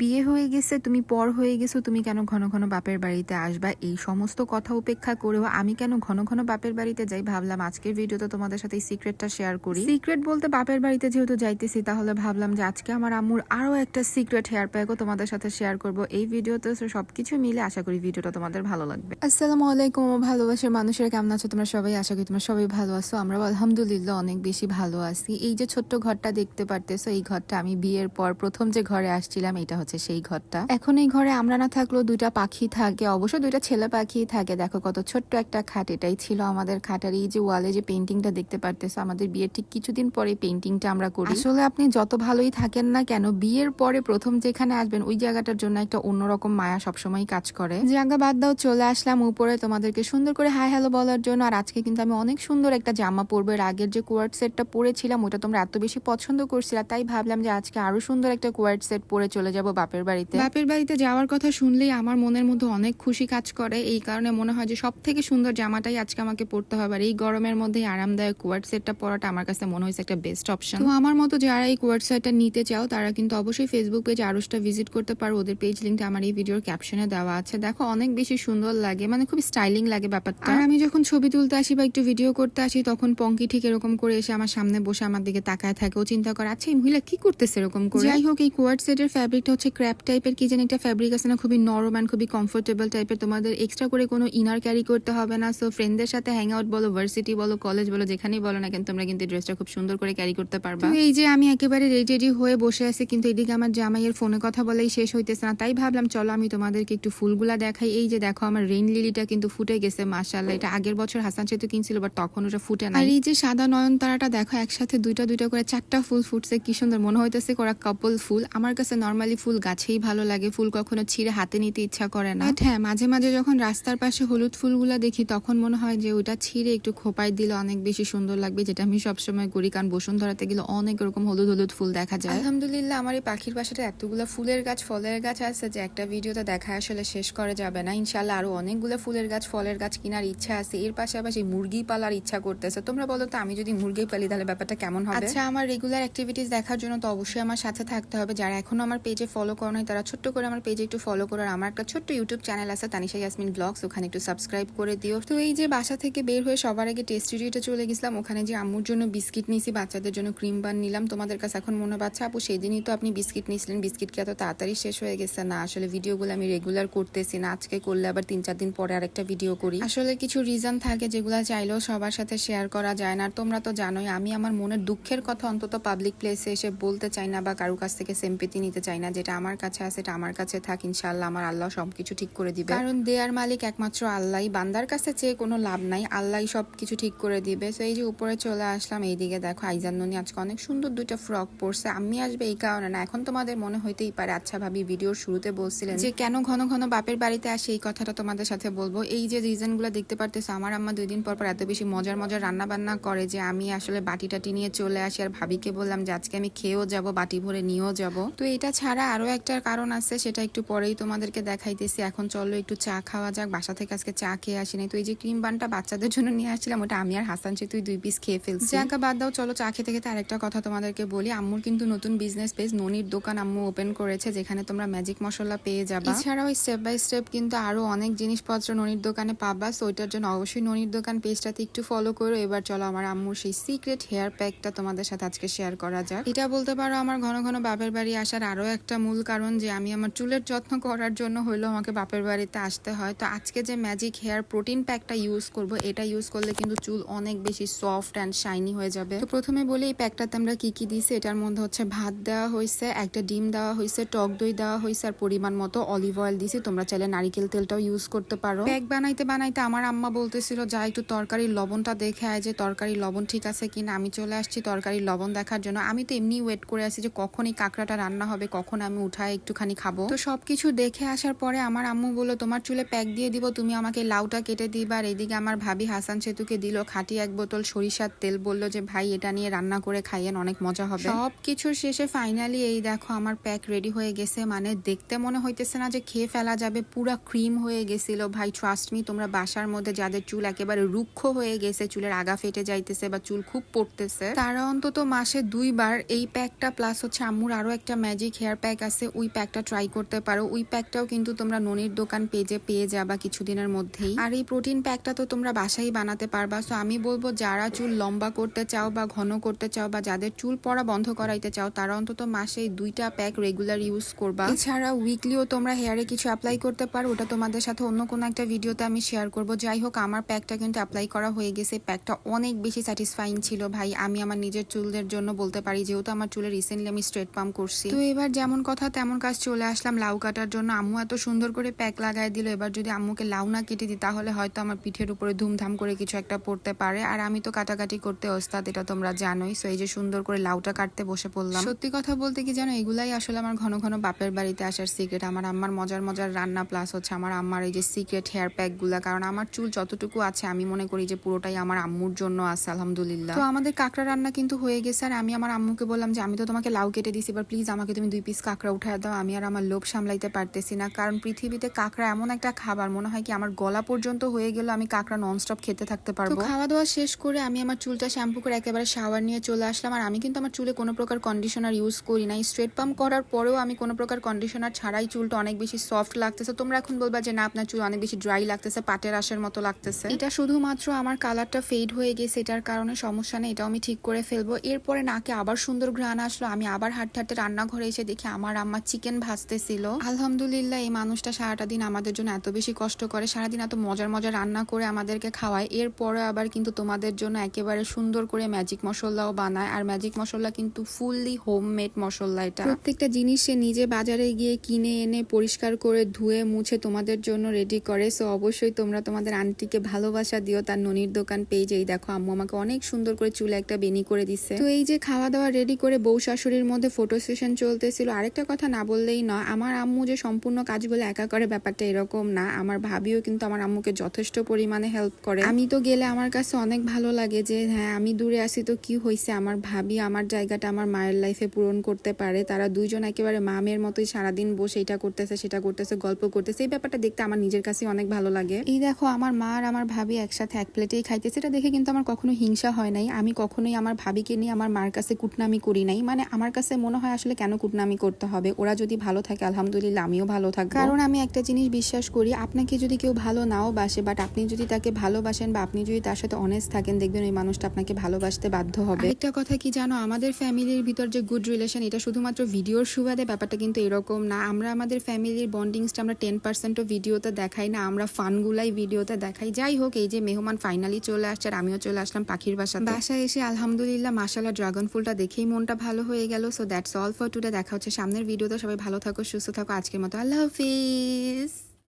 বিয়ে হয়ে গেছে তুমি পর হয়ে গেছো তুমি কেন ঘন ঘন বাপের বাড়িতে আসবা? এই সমস্ত কথা উপেক্ষা করেও আমি কেন ঘন ঘন বাপের বাড়িতে যাই ভাবলাম। আজকের ভিডিওতে তোমাদের সাথে এই সিক্রেটটা শেয়ার করি। সিক্রেট বলতে বাপের বাড়িতে যেহেতু যাইতেছি তাহলে ভাবলাম যে আজকে আমার আম্মুর আরও একটা সিক্রেট হেয়ার প্যাকও তোমাদের সাথে শেয়ার করব। এই ভিডিওতে তো সবকিছু মিলে আশা করি ভিডিওটা তোমাদের ভালো লাগবে। আসসালামু আলাইকুম ভালোবাসার মানুষেরা কেমন আছো? তোমরা সবাই আশা করি তোমরা সবাই ভালো আছো। আমরা আলহামদুলিল্লাহ অনেক বেশি ভালো আছি। এই যে ছোট্ট ঘরটা দেখতে পারতেছো এই ঘরটা আমি বিয়ের পর প্রথম যে ঘরে আসছিলাম এটা হচ্ছে সেই ঘরটা। এখন এই ঘরে আমরা না থাকলেও দুইটা পাখি থাকে, অবশ্য দুইটা ছেলে পাখি থাকে। দেখো কত ছোট্ট একটা খাট, এটাই ছিল আমাদের খাটার এই যে ওয়ালে যে পেন্টিংটা দেখতে পারতেছো, আমাদের বিয়ের ঠিক কিছুদিন পরে পেন্টিংটা আমরা করি। আসলে আপনি যত ভালোই থাকেন না কেন, বিয়ের পরে প্রথম যেখানে আসবেন, ওই জায়গাটার জন্য একটা অন্যরকম মায়া সবসময় কাজ করে। জায়গা বাদ দাও, চলে আসলাম উপরে তোমাদেরকে সুন্দর করে হাই হ্যালো বলার জন্য। আর আজকে কিন্তু আমি অনেক সুন্দর একটা জামা পরবো। এর আগের যে কোয়ার্ট সেটটা পরেছিলাম, ওটা তোমরা এত বেশি পছন্দ করছিলা, তাই ভাবলাম যে আজকে আরও সুন্দর একটা কোয়ার্ট সেট পরে চলে যাব। বাপের বাড়িতে? বাপের বাড়িতে যাওয়ার কথা শুনলেই আমার মনের মধ্যে অনেক খুশি কাজ করে। এই কারণে মনে হয় যে সব থেকে সুন্দর জামাটাই আজকে আমাকে পরতে হবে। আর এই গরমের মধ্যে আরামদায়ক কোয়ার্ট সেটটা পরাটা আমার কাছে মনে হয়েছে একটা বেস্ট অপশন। তো আমার মতো যারা এই কোয়ার্ট সেটটা নিতে চাও তারা কিন্তু অবশ্যই ফেসবুক পেজ আরসটা ভিজিট করতে পারো। ওদের পেজ লিঙ্কটা আমার এই ভিডিওর ক্যাপশনে দেওয়া আছে। দেখো অনেক বেশি সুন্দর লাগে। মানে খুব স্টাইলিং লাগে ব্যাপারটা। আর আমি যখন ছবি তুলতে আসি বা একটু ভিডিও করতে আসি তখন পঙ্কি ঠিক এরকম করে এসে আমার সামনে বসে আমার দিকে তাকায় থাকে। ও চিন্তা করে আচ্ছা এই মহিলা কি করতেছে এরকম করে? যাই হোক এই কোয়ার্ট সেটের ফ্যাব্রিকটা হচ্ছে ক্র্যাপ টাইপের কি যেন একটা ফ্যাব্রিক আছে না খুবই নরম অ্যান্ড খুবই কমফোর্টেবল টাইপের তোমাদের এক্সট্রা করে কোনো ইনার ক্যারি করতে হবে না। সো ফ্রেন্ডদের সাথে হ্যাং আউট বলো ভার্সিটি বলো কলেজ বলো যেখানেই বলো না কেন তোমরা কিন্তু ড্রেসটা খুব সুন্দর করে ক্যারি করতে পারবা। এই যে আমি একেবারে রেডি রেডি হয়ে বসে আছি কিন্তু এদিকে আমার জামাইয়ের ফোনে কথা বলেই শেষ হইতেছে না। তাই ভাবলাম চলো আমি তোমাদেরকে একটু ফুলগুলা দেখাই। এই যে দেখো আমার রেইন লিলিটা কিন্তু ফুটে গেছে মাশাআল্লাহ। এটা আগের বছর হাসান সেতু কিনছিল বাট তখন ওটা ফুটে না আর এই যে সাদা নয়নতারাটা দেখো একসাথে দুইটা দুইটা করে চারটা ফুল ফুটছে। কি সুন্দর মনে হইতেছে ওরা কাপল ফুল। আমার কাছে নর্মালি ফুল গাছেই ভালো লাগে ফুল কখনো ছিঁড়ে হাতে নিতে ইচ্ছা করে না। হ্যাঁ মাঝে মাঝে যখন রাস্তার পাশে হলুদ ফুলগুলা দেখি তখন মনে হয় যে ওটা ছিঁড়ে একটু খোপায় দিলে অনেক বেশি সুন্দর লাগবে যেটা আমি সবসময় করি। কারণ বসুন্ধরাতে গেলে অনেক রকম হলুদ হলুদ ফুল দেখা যায়। আলহামদুলিল্লাহ আমার এই পাখির বাসাটা এতগুলো ফুলের গাছ ফলের গাছ আছে যে একটা ভিডিওতে দেখা আসলে শেষ করা যাবে না। ইনশাল্লাহ আরও অনেকগুলো ফুলের গাছ ফলের গাছ কেনার ইচ্ছা আছে। এর পাশাপাশি মুরগি পালার ইচ্ছা করতেছে। তোমরা বলো তো আমি যদি মুরগি পালি তাহলে ব্যাপারটা কেমন হবে? আচ্ছা আমার রেগুলার অ্যাক্টিভিটিস দেখার জন্য তো অবশ্যই আমার সাথে থাকতে হবে। যারা এখনও আমার পেজে ফলো করো নাই তারা ছোট্ট করে আমার পেজে একটু ফলো করো। আর আমার একটা ছোট্ট ইউটিউব চ্যানেল আছে, তানিশা ইয়াসমিন ব্লগস ওখানে একটু সাবস্ক্রাইব করে দিও। তো এই যে বাসা থেকে বের হয়ে সবার আগে টেস্ট স্টুডিওতে চলে গেছিলাম, ওখানে যে আম্মুর জন্য বিস্কিট নিয়েছি, বাচ্চাদের জন্য ক্রিম বান নিলাম। তোমাদের কাছে এখন মনে পাচ্ছে আপু, সেদিনই তো আপনি বিস্কিট নিয়েছিলেন বিস্কিট কি এত তাড়াতাড়ি শেষ হয়ে গেছে? না, আসলে ভিডিওগুলো আমি রেগুলার করতেছি না, আজকে করলে আবার তিন চার দিন পরে আরেকটা ভিডিও করি। আসলে কিছু রিজন থাকে যেগুলো চাইলেও সবার সাথে শেয়ার করা যায় না, আর তোমরা তো জানোই, আমি আমার মনের দুঃখের কথা অন্তত পাবলিক প্লেসে এসে বলতে চাই না বা কারও কাছ থেকে সেম্পেতি নিতে চাই না, যেটা আমার কাছে আছে এটা আমার কাছে থাক ইনশাল্লাহ আমার আল্লাহ সবকিছু ঠিক করে দিবে। কারণ দেয়ার মালিক একমাত্র আল্লাহ বান্দার কাছে চেয়ে কোনো লাভ নাই আল্লাহ সবকিছু ঠিক করে দিবে। তো এই যে উপরে চলে আসলাম এইদিকে দেখো আইজান ননি আজকে অনেক সুন্দর দুইটা ফ্রক পরছে আমি আসবে এই কারণে না এখন তোমাদের মনে হইতেই পারে আচ্ছা ভাবি ভিডিওর শুরুতে বলছিলেন যে কেন ঘন ঘন বাপের বাড়িতে আসে এই কথাটা তোমাদের সাথে বলব। এই যে রিজনগুলো দেখতে পারতেছো আমার আম্মা দুই দিন পর পর এত বেশি মজার মজার রান্না বান্না করে যে আমি আসলে বাটি টাটি নিয়ে চলে আসি আর ভাবিকে বললাম যে আজকে আমি খেয়েও যাব বাটি ভরে নিয়েও যাব। তো এটা ছাড়া আরও একটা কারণ আছে সেটা একটু পরেই তোমাদেরকে দেখাইতেছি। এখন চলো একটু চা খাওয়া যাক বাসা থেকে আজকে চা খেয়ে আসিনি তো এই যে ক্রিম বানটা বাচ্চাদের জন্য নিয়ে আসছিলাম ওটা আমি আর হাসান সে তুই দুই পিস খেয়ে ফেলছি। জায়গা বাদ দাও চলো চা খেতে খেতে আরেকটা কথা তোমাদেরকে বলি। আম্মুর কিন্তু নতুন বিজনেস পেজ ননির দোকান আম্মু ওপেন করেছে যেখানে তোমরা ম্যাজিক মশলা পেয়ে যাবে। এছাড়াও স্টেপ বাই স্টেপ কিন্তু আরও অনেক জিনিসপত্র ননির দোকানে পাবা সো ওইটার জন্য অবশ্যই ননির দোকান পেজটাতে একটু ফলো করো। এবার চলো আমার আম্মুর সেই সিক্রেট হেয়ার প্যাকটা তোমাদের সাথে আজকে শেয়ার করা যাক। এটা বলতে পারো আমার ঘন ঘন বাপের বাড়ি আসার আরও একটা মূল কারণ যে আমি আমার চুলের যত্ন করার জন্য হইলেও আমাকে বাপের বাড়িতে আসতে হয়। তো আজকে যে ম্যাজিক হেয়ার প্রোটিন প্যাকটা ইউজ করব, এটা ইউজ করলে কিন্তু চুল অনেক বেশি সফট অ্যান্ড শাইনি হয়ে যাবে। তো প্রথমে বলি, এই প্যাকটাতে আমরা কি কি দিছি এটার মধ্যে হচ্ছে ভাত দেওয়া হয়েছে একটা ডিম দেওয়া হয়েছে টক দই দেওয়া হয়েছে আর পরিমাণ মতো অলিভ অয়েল দিছি তোমরা চাইলে নারিকেল তেলটাও ইউজ করতে পারো। প্যাক বানাইতে বানাইতে আমার আম্মা বলতেছিল, যা একটু তরকারির লবণটা দেখে আয় যে তরকারির লবণ ঠিক আছে কিনা। আমি চলে আসছি তরকারির লবণ দেখার জন্য। আমি তো এমনি ওয়েট করে আছি যে কখন এই কাঁকড়াটা রান্না হবে, কখন আমি উঠায় একটুখানি খাব। তো সবকিছু দেখে আসার পরে আমার আম্মু বলল, তোমার চুলে প্যাক দিয়ে দিব, তুমি আমাকে লাউটা কেটে দিবা। আর এদিকে আমার ভাবি হাসান সেতুকে দিল, খাটি এক বোতল সরিষার তেল, বলল যে, ভাই, এটা নিয়ে রান্না করে খাইয়েন, অনেক মজা হবে। সব কিছুর শেষে ফাইনালি এই দেখো, আমার প্যাক রেডি হয়ে গেছে। মানে দেখতে মনে হইতেছে না যে, খেয়ে ফেলা যাবে, পুরা ক্রিম হয়ে গেছিল। ভাই ট্রাস্ট মি তোমরা বাসার মধ্যে যাদের চুল একেবারে রুক্ষ হয়ে গেছে, চুলের আগা ফেটে যাইতেছে বা চুল খুব পড়তেছে, তারা অন্তত মাসে দুইবার এই প্যাকটা প্লাস হচ্ছে আম্মুর আরও একটা ম্যাজিক হেয়ার প্যাক আছে ওই প্যাকটা ট্রাই করতে পারো। ওই প্যাকটাও কিন্তু তোমরা ননির দোকান পেজে পেয়ে যাবা কিছুদিনের মধ্যেই। আর এই প্রোটিন প্যাকটা তো তোমরা বাসায় বানাতে পারবা। সো আমি বলব, যারা চুল লম্বা করতে চাও বা ঘন করতে চাও বা যাদের চুল পড়া বন্ধ করাইতে চাও, তারা অন্তত মাসে দুইটা প্যাক রেগুলার ইউজ করবা। এছাড়া উইকলিও তোমরা হেয়ারে কিছু অ্যাপ্লাই করতে পারো। ওটা তোমাদের সাথে অন্য কোনো একটা ভিডিওতে আমি শেয়ার করব। যাই হোক, আমার প্যাকটা কিন্তু অ্যাপ্লাই করা হয়ে গেছে। প্যাকটা অনেক বেশি স্যাটিসফাইং ছিল। ভাই, আমি আমার নিজের চুলদের জন্য বলতে পারি, যেহেতু আমার চুলে রিসেন্টলি আমি স্ট্রেট পাম্প করছি। তো এবার যেমন কথা তেমন কাজ চলে আসলাম লাউ কাটার জন্য। আম্মু এত সুন্দর করে প্যাক লাগাই দিল। এবার যদি আম্মুকে লাউ না কেটে দিই, তাহলে হয়তো আমার পিঠের উপরে ধুমধাম করে কিছু একটা পড়তে পারে। আর আমি তো কাটাকাটি করতে ওস্তাদ, এটা তোমরা জানোই। সো এই যে সুন্দর করে লাউটা কাটতে বসে পড়লাম। সত্যি কথা বলতে কি জানো, এগুলাই আসলে আমার ঘন ঘন বাপের বাড়িতে আসার সিক্রেট আমার আম্মার মজার মজার রান্না প্লাস হচ্ছে আমার আম্মার এই যে সিক্রেট হেয়ার প্যাকগুলা। কারণ আমার চুল যতটুকু আছে, আমি মনে করি যে পুরোটাই আমার আম্মুর জন্য আছে, আলহামদুলিল্লাহ। তো আমাদের কাঁকড়া রান্না কিন্তু হয়ে গেছে। আর আমি আমার আম্মুকে বললাম যে, আমি তো তোমাকে লাউ কেটে দিছি, এবার প্লিজ আমাকে তুমি দুই পিস কাঁকড়া উঠায় দাও আমি আর আমার লোভ সামলাইতে পারতেছি না। কারণ পৃথিবীতে কাঁকড়া এমন একটা খাবার মনে হয় কি আমার গলা পর্যন্ত হয়ে গেল আমি কাঁকড়া ননস্টপ খেতে থাকতে পারব। খাওয়া দাওয়া শেষ করে আমি আমার চুলটা শ্যাম্পু করে একেবারে শাওয়ার নিয়ে চলে আসলাম। আর আমি কিন্তু আমার চুলে কোনো প্রকার কন্ডিশনার ইউজ করি না স্ট্রেট পাম্প করার পরেও আমি কোনো প্রকার কন্ডিশনার ছাড়াই চুলটা অনেক বেশি সফট লাগতেছে। তোমরা এখন বলবা যে না আপনার চুল অনেক বেশি ড্রাই লাগতেছে পাটের আশের মতো লাগতেছে। এটা শুধুমাত্র আমার কালারটা ফেড হয়ে গেছে এটার কারণে সমস্যা নেই এটাও আমি ঠিক করে ফেলব। এরপরে নাকে আবার সুন্দর ঘ্রাণ আসলো আমি আবার হাঁটতে হাঁটতে রান্নাঘরে এসে দেখি আমার আম্মা চিকেন ভাজতেছিল। আলহামদুলিল্লাহ, এই মানুষটা সারাটা দিন আমাদের জন্য এত বেশি কষ্ট করে, সারাদিন এত মজার মজার রান্না করে আমাদেরকে খাওয়ায়। এরপরে আবার কিন্তু তোমাদের জন্য একেবারে সুন্দর করে ম্যাজিক মশলাও বানায়। আর ম্যাজিক মশলা কিন্তু ফুললি হোমমেড মশলা এটা। প্রত্যেকটা জিনিস সে নিজে বাজারে গিয়ে কিনে এনে পরিষ্কার করে ধুয়ে মুছে তোমাদের জন্য রেডি করে। সো অবশ্যই তোমরা তোমাদের আন্টিকে ভালোবাসা দিও। তার ননির দোকান পেজ এই দেখো, আম্মু আমাকে অনেক সুন্দর করে চুলে একটা বেনি করে দিচ্ছে তো এই যে খাওয়া দাওয়া রেডি করে বউ শাশুড়ির মধ্যে ফটো সেশন চলতেছিল, আরেকটা কথা না বললেই নয়। আমার আম্মু যে সম্পূর্ণ কাজগুলো একা করে, ব্যাপারটা এরকম না। আমার ভাবিও কিন্তু আমার আম্মুকে যথেষ্ট পরিমাণে হেল্প করে। আমি তো গেলে আমার কাছে অনেক ভালো লাগে যে হ্যাঁ আমি দূরে আসি তো কি হয়েছে আমার ভাবি আমার জায়গাটা আমার মায়ের লাইফে পূরণ করতে পারে। তারা দুইজন একেবারে মামের মতোই সারাদিন বসে এটা করতেছে, সেটা করতেছে, গল্প করতেছে। এই ব্যাপারটা দেখতে আমার নিজের কাছে অনেক ভালো লাগে। এই দেখো, আমার মা আর আমার ভাবি একসাথে এক প্লেটেই খাইতেছে। এটা দেখে কিন্তু আমার কখনো হিংসা হয় নাই। আমি কখনোই আমার ভাবিকে নিয়ে আমার মার কাছে কুটনামি করি নাই। মানে আমার কাছে মনে হয় আসলে কেন কুটনামি করতে হবে ওরা যদি ভালো থাকে আলহামদুলিল্লাহ আমিও ভালো থাকব। কারণ আমি একটা জিনিস বিশ্বাস করি আপনাকে যদি কেউ ভালো নাও বাসে বাট আপনি যদি তাকে ভালোবাসেন বা আপনি যদি তার সাথে অনেস্ট থাকেন দেখবেন ওই মানুষটা আপনাকে ভালোবাসতে বাধ্য হবে। একটা কথা কি জানো আমাদের ফ্যামিলির ভিতর যে গুড রিলেশন এটা শুধুমাত্র ভিডিওর সুবাদে ব্যাপারটা কিন্তু এরকম না। আমরা আমাদের ফ্যামিলির বন্ডিংসটা আমরা টেন পার্সেন্টও ভিডিওতে দেখাই না আমরা ফানগুলাই ভিডিওতে দেখাই। যাই হোক এই যে মেহমান ফাইনালি চলে আসছে আর আমিও চলে আসলাম পাখির বাসা বাসায় এসে আলহামদুলিল্লাহ মাসালা ড্রাগন ফুলটা দেখেই মনটা ভালো হয়ে গেল। So that's all for today দেখা হচ্ছে সামনের ভিডিওতে সবাই ভালো থাকো সুস্থ থাকো। আজকের মতো আল্লাহ হাফিজ।